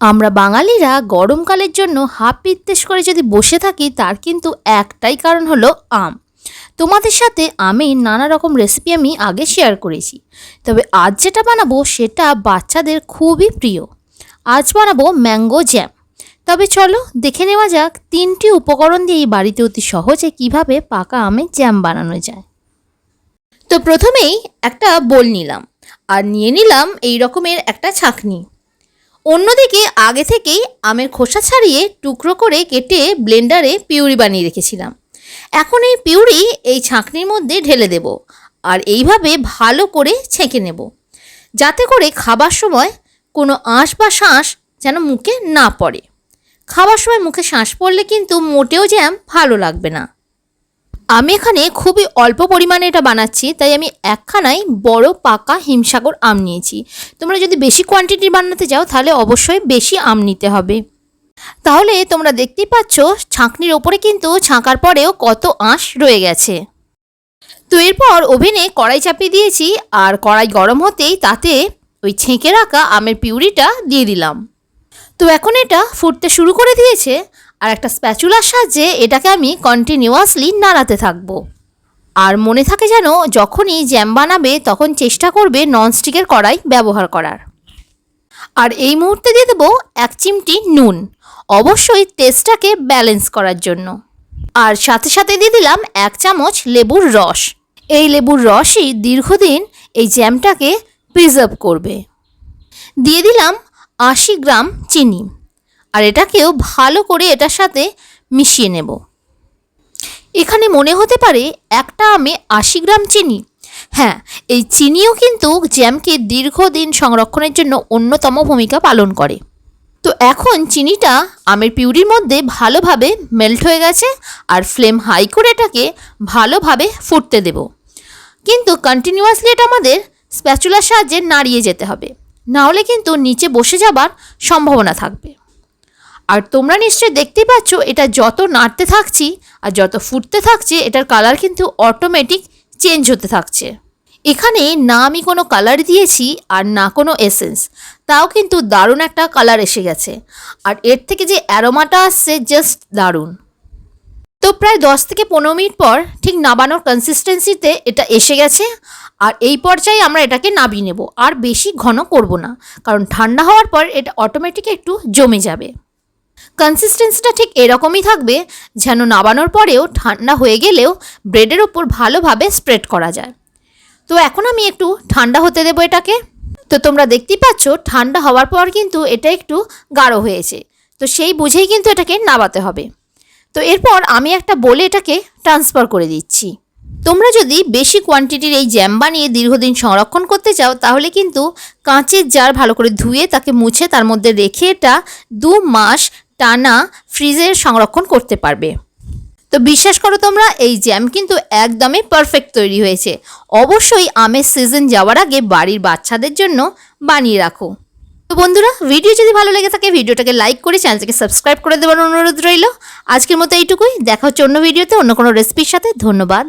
আমরা বাঙালিরা গরমকালের জন্য হাফ পিত্তেশ করে যদি বসে থাকি, তার কিন্তু একটাই কারণ হলো আম। তোমাদের সাথে আমি নানা রকম রেসিপি আমি আগে শেয়ার করেছি। তবে আজ যেটা বানাবো, সেটা বাচ্চাদের খুবই প্রিয়। আজ বানাবো ম্যাঙ্গো জ্যাম তবে চলো দেখে নেওয়া যাক তিনটি উপকরণ দিয়ে বাড়িতে অতি সহজে কীভাবে পাকা আমের জ্যাম বানানো যায়। তো প্রথমেই একটা বোল নিলাম। আর নিয়ে নিলাম এই রকমের একটা ছাঁকনি। অন্যদিকে আগে থেকেই আমের খোসা ছাড়িয়ে টুকরো করে কেটে ব্লেন্ডারে পিউরি বানিয়ে রেখেছিলাম। এখন এই পিউরি এই ছাঁকনির মধ্যে ঢেলে দেব আর এইভাবে ভালো করে ছেঁকে নেব। যাতে করে খাবার সময় কোনো আঁশ বা শাঁস যেন মুখে না পড়ে। খাবার সময় মুখে শ্বাস পড়লে কিন্তু মোটেও জ্যাম ভালো লাগবে না। আমি এখানে খুবই অল্প পরিমাণে এটা বানাচ্ছি, তাই আমি একখানাই বড় পাকা হিমসাগর আম নিয়েছি। তোমরা যদি বেশি কোয়ান্টিটি বানাতে যাও তাহলে অবশ্যই বেশি আম নিতে হবে। তাহলে তোমরা দেখতেই পাচ্ছ, ছাঁকনির ওপরে কিন্তু ছাঁকার পরেও কত আঁশ রয়ে গেছে। তো এরপর ওভেনে কড়াই চাপিয়ে দিয়েছি, আর কড়াই গরম হতেই তাতে ওই ছেঁকে রাখা আমের পিউরিটা দিয়ে দিলাম। তো এখন এটা ফুটতে শুরু করে দিয়েছে আর একটা স্প্যাচুলার সাহায্যে এটাকে আমি কন্টিনিউয়াসলি নাড়াতে থাকব। আর মনে থাকে যেন যখনই জ্যাম বানাবে তখন চেষ্টা করবে ননস্টিকের কড়াই ব্যবহার করার। আর এই মুহূর্তে দিয়ে দেবো এক চিমটি নুন, অবশ্যই টেস্টটাকে ব্যালেন্স করার জন্য। আর সাথে সাথে দিয়ে দিলাম এক চামচ লেবুর রস। এই লেবুর রসই দীর্ঘদিন এই জ্যামটাকে প্রিজার্ভ করবে। দিয়ে দিলাম আশি গ্রাম চিনি। আর এটাকেও ভালো করে এটার সাথে মিশিয়ে নেব। এখানে মনে হতে পারে একটা আমে আশি গ্রাম চিনি। হ্যাঁ এই চিনিও কিন্তু জ্যামকে দীর্ঘদিন সংরক্ষণের জন্য অন্যতম ভূমিকা পালন করে। তো এখন চিনিটা আমের পিউরির মধ্যে ভালোভাবে মেল্ট হয়ে গেছে আর ফ্লেম হাই করে এটাকে ভালোভাবে ফুটতে দেব। কিন্তু কন্টিনিউয়াসলি এটা আমাদের স্প্যাচুলার সাহায্যে নাড়িয়ে যেতে হবে। নাহলে কিন্তু নিচে বসে যাবার সম্ভাবনা থাকবে। আর তোমরা নিশ্চয়ই দেখতেই পাচ্ছ, এটা যত নাড়তে থাকছি আর যত ফুটতে থাকছে, এটার কালার কিন্তু অটোমেটিক চেঞ্জ হতে থাকছে। এখানে না আমি কোনো কালার দিয়েছি আর না কোনো এসেন্স তাও কিন্তু দারুণ একটা কালার এসে গেছে। আর এর থেকে যে অ্যারোমাটা আসছে জাস্ট দারুণ। তো প্রায় দশ থেকে পনেরো মিনিট পর ঠিক নাবানোর কনসিস্টেন্সিতে এটা এসে গেছে। আর এই পর্যায়ে আমরা এটাকে নাবিয়ে নেব। আর বেশি ঘন করব না, কারণ ঠান্ডা হওয়ার পর এটা অটোমেটিক একটু জমে যাবে। কনসিস্টেন্সিটা ঠিক এরকমই থাকবে যেন নাবানোর পরেও ঠান্ডা হয়ে গেলেও ব্রেডের ওপর ভালোভাবে স্প্রেড করা যায়। তো এখন আমি একটু ঠান্ডা হতে দেবো এটাকে। তো তোমরা দেখতেই পাচ্ছ, ঠান্ডা হওয়ার পর কিন্তু এটা একটু গাঢ় হয়েছে। তো সেই বুঝেই কিন্তু এটাকে নাবাতে হবে। তো এরপর আমি একটা বলে এটাকে ট্রান্সফার করে দিচ্ছি। তোমরা যদি বেশি কোয়ান্টিটির এই জ্যাম বানিয়ে দীর্ঘদিন সংরক্ষণ করতে চাও, তাহলে কিন্তু কাঁচের জার ভালো করে ধুয়ে তাকে মুছে তার মধ্যে রেখে এটা দু মাস টানা ফ্রিজে সংরক্ষণ করতে পারবে। তো বিশ্বাস করো তোমরা, এই জ্যাম কিন্তু একদমই পারফেক্ট তৈরি হয়েছে। অবশ্যই আমের সিজন যাওয়ার আগে বাড়ির বাচ্চাদের জন্য বানিয়ে রাখো। তো বন্ধুরা ভিডিও যদি ভালো লেগে থাকে, ভিডিওটাকে লাইক করে চ্যানেলটাকে সাবস্ক্রাইব করে দেওয়ার অনুরোধ রইল। আজকের মতো এইটুকুই, দেখা হচ্ছে অন্য ভিডিওতে অন্য কোনো রেসিপির সাথে। ধন্যবাদ।